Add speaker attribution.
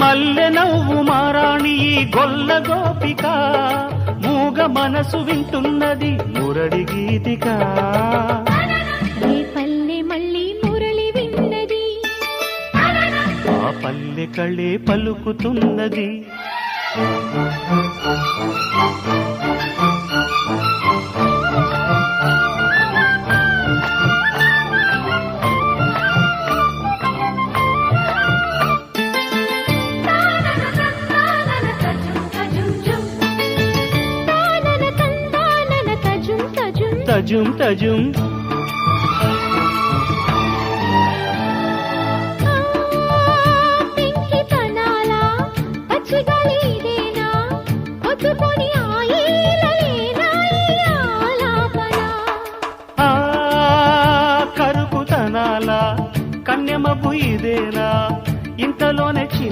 Speaker 1: మల్లె నవ్వు మారాణి ఈ గొల్ల గోపిక. మూగ మనసు వింటున్నది మురడి గీతిక.
Speaker 2: ఏ పల్లె మళ్ళీ మురళి విన్నది.
Speaker 1: ఆ పల్లె కళ్ళే పలుకుతున్నది.
Speaker 2: తజుం తజుం
Speaker 1: కరుకుతనాల కన్యమపు ఇదేనా? ఇంతలోనే